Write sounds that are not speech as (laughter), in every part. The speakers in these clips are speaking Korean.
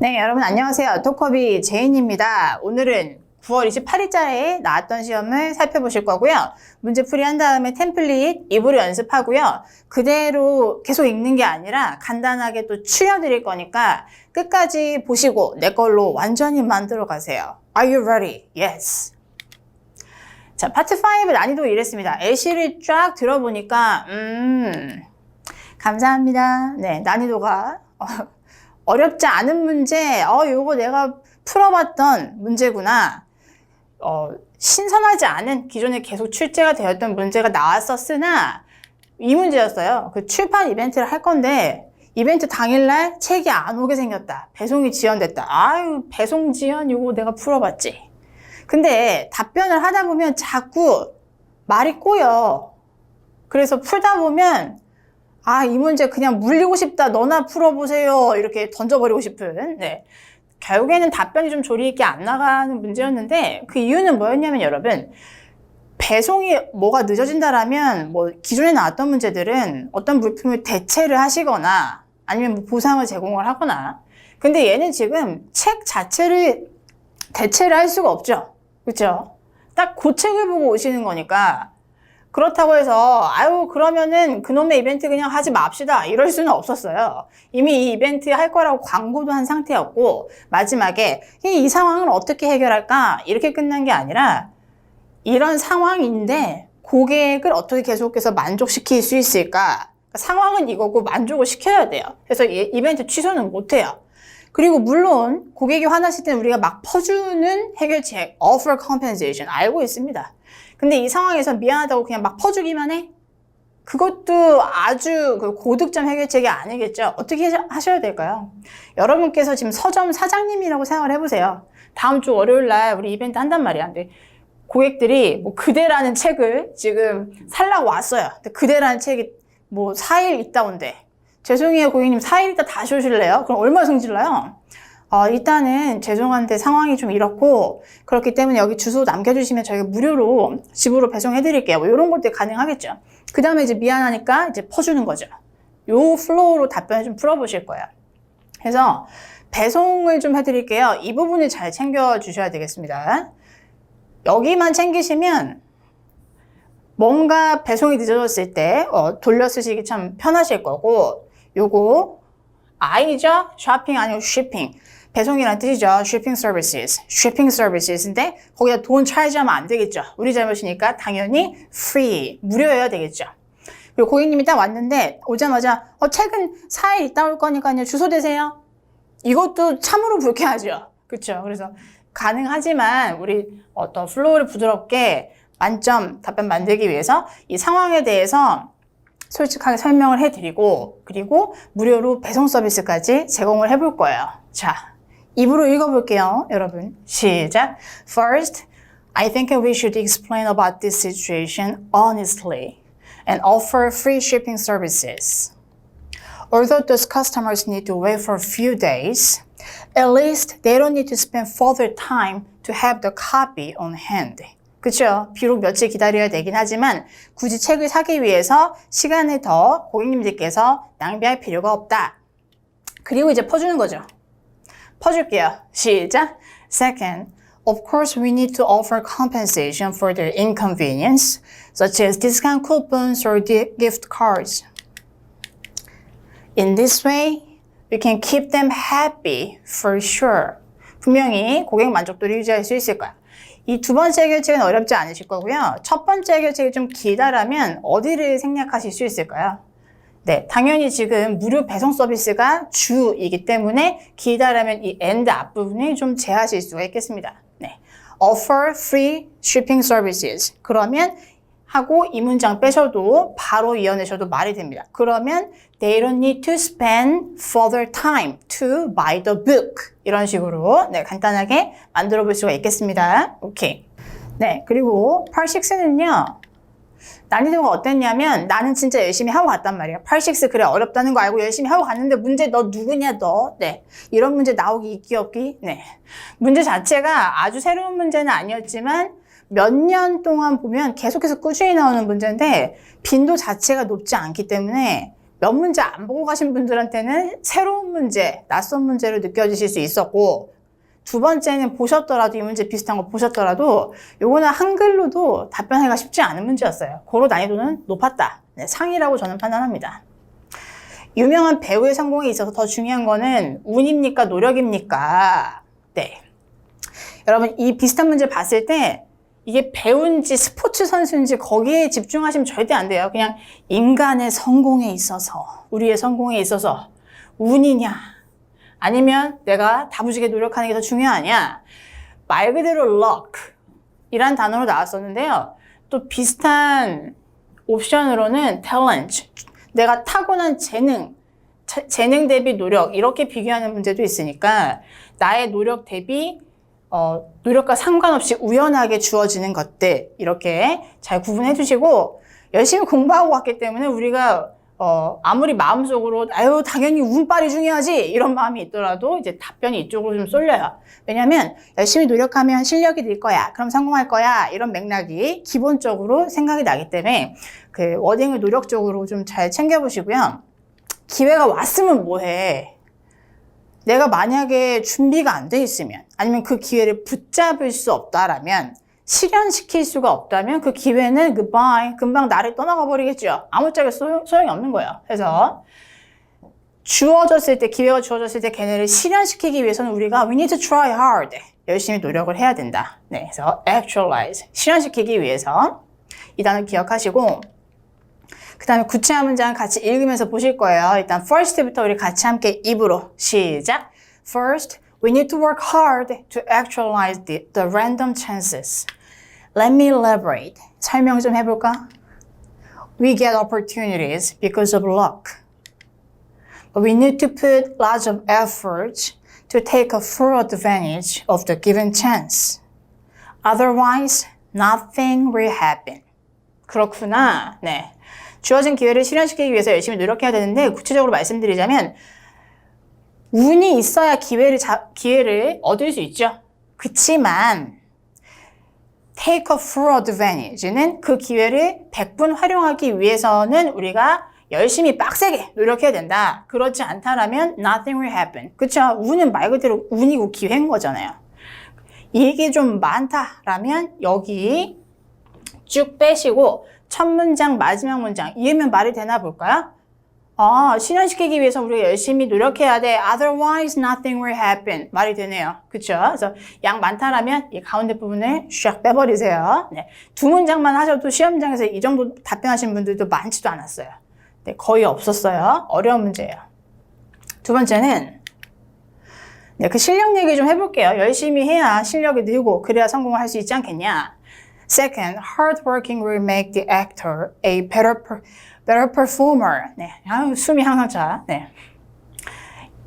네, 여러분 안녕하세요. 토커비 제인입니다. 오늘은 9월 28일자에 나왔던 시험을 살펴보실 거고요. 문제 풀이 한 다음에 템플릿 입으로 연습하고요. 그대로 계속 읽는 게 아니라 간단하게 또 추려드릴 거니까 끝까지 보시고 내 걸로 완전히 만들어 가세요. Are you ready? Yes. 자, 파트 5 난이도 이랬습니다. 예시를 쫙 들어보니까, 음, 감사합니다. 네, 난이도가 어, 어렵지 않은 문제, 어, 요거 내가 풀어봤던 문제구나. 어, 신선하지 않은 기존에 계속 출제가 되었던 문제가 나왔었으나 이 문제였어요. 그 출판 이벤트를 할 건데 이벤트 당일날 책이 안 오게 생겼다. 배송이 지연됐다. 아유, 배송 지연 요거 내가 풀어봤지. 근데 답변을 하다 보면 자꾸 말이 꼬여. 그래서 풀다 보면 아, 이 문제 그냥 물리고 싶다. 너나 풀어보세요. 이렇게 던져버리고 싶은. 네. 결국에는 답변이 좀 조리 있게 안 나가는 문제였는데 그 이유는 뭐였냐면 여러분 배송이 뭐가 늦어진다라면 뭐 기존에 나왔던 문제들은 어떤 물품을 대체를 하시거나 아니면 뭐 보상을 제공을 하거나 근데 얘는 지금 책 자체를 대체를 할 수가 없죠. 그렇죠? 딱 그 책을 보고 오시는 거니까 그렇다고 해서 아유 그러면은 그놈의 이벤트 그냥 하지 맙시다 이럴 수는 없었어요. 이미 이 이벤트 할 거라고 광고도 한 상태였고 마지막에 이, 이 상황을 어떻게 해결할까 이렇게 끝난 게 아니라 이런 상황인데 고객을 어떻게 계속해서 만족시킬 수 있을까 상황은 이거고 만족을 시켜야 돼요. 그래서 이 이벤트 취소는 못 해요. 그리고 물론 고객이 화났을 때는 우리가 막 퍼주는 해결책 offer compensation 알고 있습니다. 근데 이 상황에서 미안하다고 그냥 막 퍼주기만 해? 그것도 아주 그 고득점 해결책이 아니겠죠. 어떻게 하셔야 될까요? 여러분께서 지금 서점 사장님이라고 생각을 해보세요. 다음 주 월요일 날 우리 이벤트 한단 말이야. 근데 고객들이 뭐 그대라는 책을 지금 살라고 왔어요. 근데 그대라는 책이 뭐 4일 있다 온대. 죄송해요 고객님 4일 있다 다시 오실래요? 그럼 얼마 성질나요? 어, 일단은 죄송한데 상황이 좀 이렇고 그렇기 때문에 여기 주소 남겨주시면 저희가 무료로 집으로 배송해 드릴게요. 뭐 이런 것들 가능하겠죠. 그 다음에 이제 미안하니까 이제 퍼주는 거죠. 요 플로우로 답변을 좀 풀어보실 거예요. 그래서 배송을 좀 해드릴게요. 이 부분을 잘 챙겨주셔야 되겠습니다. 여기만 챙기시면 뭔가 배송이 늦어졌을 때 어, 돌려 쓰시기 참 편하실 거고 요거 I죠? 쇼핑 아니고 쉬핑. 배송이란 뜻이죠. shipping services. shipping services인데 거기다 돈 차지하면 안 되겠죠. 우리 잘못이니까 당연히 free. 무료여야 되겠죠. 그리고 고객님이 딱 왔는데 오자마자 어 책은 4일 있다 올 거니까요. 주소 되세요. 이것도 참으로 불쾌하죠. 그렇죠. 그래서 가능하지만 우리 어떤 플로우를 부드럽게 만점 답변 만들기 위해서 이 상황에 대해서 솔직하게 설명을 해드리고 그리고 무료로 배송 서비스까지 제공을 해볼 거예요. 자, 입으로 읽어볼게요, 여러분. 시작. First, I think we should explain about this situation honestly and offer free shipping services. Although those customers need to wait for a few days, at least they don't need to spend further time to have the copy on hand. 그렇죠. 비록 며칠 기다려야 되긴 하지만 굳이 책을 사기 위해서 시간을 더 고객님들께서 낭비할 필요가 없다. 그리고 이제 퍼주는 거죠. 퍼줄게요. 시작. Second, of course we need to offer compensation for their inconvenience, such as discount coupons or gift cards. In this way, we can keep them happy for sure. 분명히 고객 만족도를 유지할 수 있을 거야. 이 두 번째 해결책은 어렵지 않으실 거고요. 첫 번째 해결책이 좀 길다라면 어디를 생략하실 수 있을까요? 네, 당연히 지금 무료 배송 서비스가 주이기 때문에 길다라면 이 end 앞부분이 좀 제하실 수가 있겠습니다. 네, offer free shipping services. 그러면 하고 이 문장 빼셔도 바로 이어내셔도 말이 됩니다. 그러면 they don't need to spend further time to buy the book. 이런 식으로 네, 간단하게 만들어 볼 수가 있겠습니다. 오케이. 네, 그리고 86는요. 난이도가 어땠냐면 나는 진짜 열심히 하고 갔단 말이야. 86 그래 어렵다는 거 알고 열심히 하고 갔는데 문제 너 누구냐 너. 네. 이런 문제 나오기 있기 없기. 네. 문제 자체가 아주 새로운 문제는 아니었지만 몇 년 동안 보면 계속해서 꾸준히 나오는 문제인데 빈도 자체가 높지 않기 때문에 몇 문제 안 보고 가신 분들한테는 새로운 문제, 낯선 문제로 느껴지실 수 있었고, 두 번째는 보셨더라도 이 문제 비슷한 거 보셨더라도 요거는 한글로도 답변하기가 쉽지 않은 문제였어요. 고로 난이도는 높았다. 네, 상이라고 저는 판단합니다. 유명한 배우의 성공에 있어서 더 중요한 거는 운입니까 노력입니까? 네. 여러분 이 비슷한 문제 봤을 때 이게 배우인지 스포츠 선수인지 거기에 집중하시면 절대 안 돼요. 그냥 인간의 성공에 있어서 우리의 성공에 있어서 운이냐 아니면 내가 다부지게 노력하는 게 더 중요하냐 말 그대로 luck 이란 단어로 나왔었는데요. 또 비슷한 옵션으로는 talent 내가 타고난 재능 차- 재능 대비 노력 이렇게 비교하는 문제도 있으니까 나의 노력 대비 어, 노력과 상관없이 우연하게 주어지는 것들 이렇게 잘 구분해 주시고 열심히 공부하고 왔기 때문에 우리가 어, 아무리 마음속으로 아유 당연히 운빨이 중요하지 이런 마음이 있더라도 이제 답변이 이쪽으로 좀 쏠려요. 왜냐하면 열심히 노력하면 실력이 늘 거야. 그럼 성공할 거야. 이런 맥락이 기본적으로 생각이 나기 때문에 그 워딩을 노력적으로 좀 잘 챙겨보시고요. 기회가 왔으면 뭐해? 내가 만약에 준비가 안 돼 있으면 아니면 그 기회를 붙잡을 수 없다라면 실현시킬 수가 없다면 그 기회는 goodbye 금방 나를 떠나가 버리겠죠. 아무짝에 소용, 소용이 없는 거예요. 그래서 주어졌을 때 기회가 주어졌을 때 걔네를 실현시키기 위해서는 우리가 we need to try hard 열심히 노력을 해야 된다. 네, 그래서 actualize 실현시키기 위해서 이 단어 기억하시고 그 다음에 구체화 문장 같이 읽으면서 보실 거예요. 일단 first부터 우리 같이 함께 입으로 시작. First, we need to work hard to actualize the, the random chances. Let me elaborate. 설명 좀 해볼까? We get opportunities because of luck. But we need to put lots of effort to take a full advantage of the given chance. Otherwise, nothing will happen. 그렇구나. 네. 주어진 기회를 실현시키기 위해서 열심히 노력해야 되는데 구체적으로 말씀드리자면 운이 있어야 기회를 자, 기회를 얻을 수 있죠. 그치만 take a full advantage는 그 기회를 100분 활용하기 위해서는 우리가 열심히 빡세게 노력해야 된다. 그렇지 않다라면 nothing will happen. 그쵸? 운은 말 그대로 운이고 기회인 거잖아요. 이게 좀 많다라면 여기 쭉 빼시고 첫 문장, 마지막 문장 이으면 말이 되나 볼까요? 아, 실현시키기 위해서 우리가 열심히 노력해야 돼. Otherwise, nothing will happen. 말이 되네요. 그쵸? 그래서 양 많다라면 이 가운데 부분을 샥 빼버리세요. 네. 두 문장만 하셔도 시험장에서 이 정도 답변하신 분들도 많지도 않았어요. 네, 거의 없었어요. 어려운 문제예요. 두 번째는 네, 그 실력 얘기 좀 해볼게요. 열심히 해야 실력이 늘고 그래야 성공을 할 수 있지 않겠냐. Second, hard working will make the actor a better, per, better performer. 네, 아유, 숨이 항상 차. 네.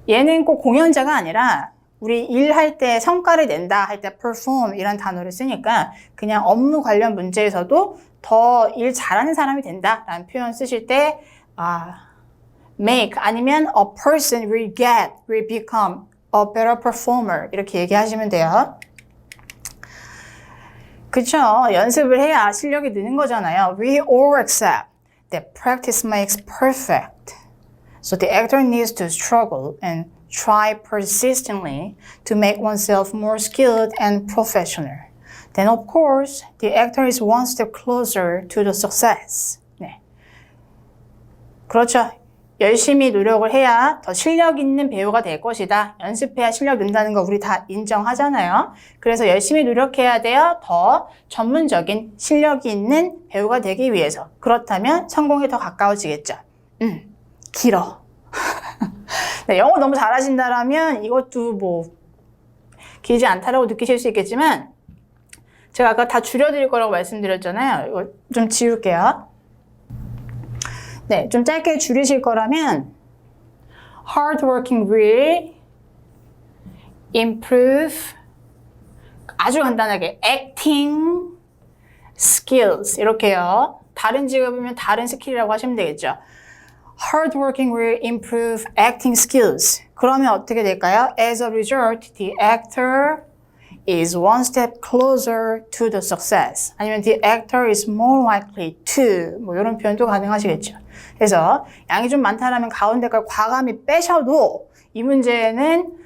얘는 꼭 공연자가 아니라 우리 일할 때 성과를 낸다 할 때 perform 이런 단어를 쓰니까 그냥 업무 관련 문제에서도 더 일 잘하는 사람이 된다 라는 표현 쓰실 때 아, make 아니면 a person will get, will become a better performer 이렇게 얘기하시면 돼요. 그쵸. 연습을 해야 실력이 느는 거잖아요. We all accept that practice makes perfect. So the actor needs to struggle and try persistently to make oneself more skilled and professional. Then of course, the actor is one step closer to the success. 네. 그렇죠. 열심히 노력을 해야 더 실력 있는 배우가 될 것이다. 연습해야 실력 는다는 거 우리 다 인정하잖아요. 그래서 열심히 노력해야 돼요. 더 전문적인 실력이 있는 배우가 되기 위해서. 그렇다면 성공에 더 가까워지겠죠. 음, 길어. (laughs) 네, 영어 너무 잘하신다라면 이것도 뭐 길지 않다라고 느끼실 수 있겠지만 제가 아까 다 줄여드릴 거라고 말씀드렸잖아요. 이거 좀 지울게요. 네, 좀 짧게 줄이실 거라면 hard working will improve 아주 간단하게 acting skills 이렇게요. 다른 직업이면 다른 스킬이라고 하시면 되겠죠. hard working will improve acting skills. 그러면 어떻게 될까요? As a result, the actor is one step closer to the success. 아니면 the actor is more likely to 뭐 이런 표현도 가능하시겠죠. 그래서 양이 좀 많다라면 가운데 걸 과감히 빼셔도 이 문제는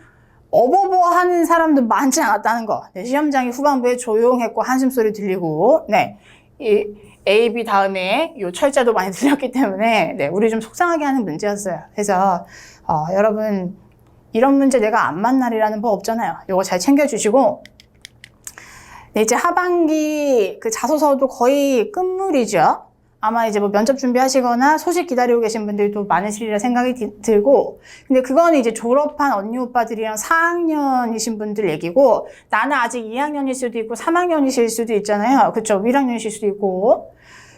어버버 하는 사람도 많지 않았다는 거. 네, 시험장이 후반부에 조용했고 한숨소리 들리고, 네. 이 A, B 다음에 요 철자도 많이 (laughs) 들렸기 때문에, 네, 우리 좀 속상하게 하는 문제였어요. 그래서, 어, 여러분, 이런 문제 내가 안 만날이라는 법 없잖아요. 요거 잘 챙겨주시고, 네, 이제 하반기 그 자소서도 거의 끝물이죠. 아마 이제 뭐 면접 준비하시거나 소식 기다리고 계신 분들도 많으시리라 생각이 디- 들고, 근데 그거는 이제 졸업한 언니 오빠들이랑 4학년이신 분들 얘기고, 나는 아직 2학년일 수도 있고, 3학년이실 수도 있잖아요. 그쵸? 1학년이실 수도 있고.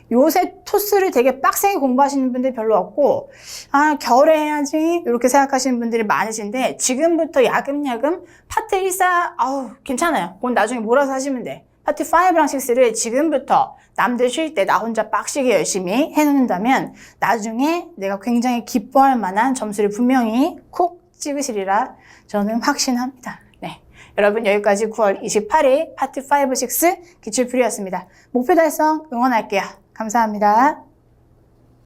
요새 토스를 되게 빡세게 공부하시는 분들이 별로 없고, 아, 겨울에 해야지. 이렇게 생각하시는 분들이 많으신데, 지금부터 야금야금 파트 1, 4, 아우, 괜찮아요. 그건 나중에 몰아서 하시면 돼. 파트 5랑 6를 지금부터 남들 쉴 때 나 혼자 빡시게 열심히 해놓는다면, 나중에 내가 굉장히 기뻐할 만한 점수를 분명히 콕 찍으시리라 저는 확신합니다. 네. 여러분, 여기까지 9월 28일 파트 5, 6 기출풀이였습니다. 목표 달성 응원할게요. 감사합니다.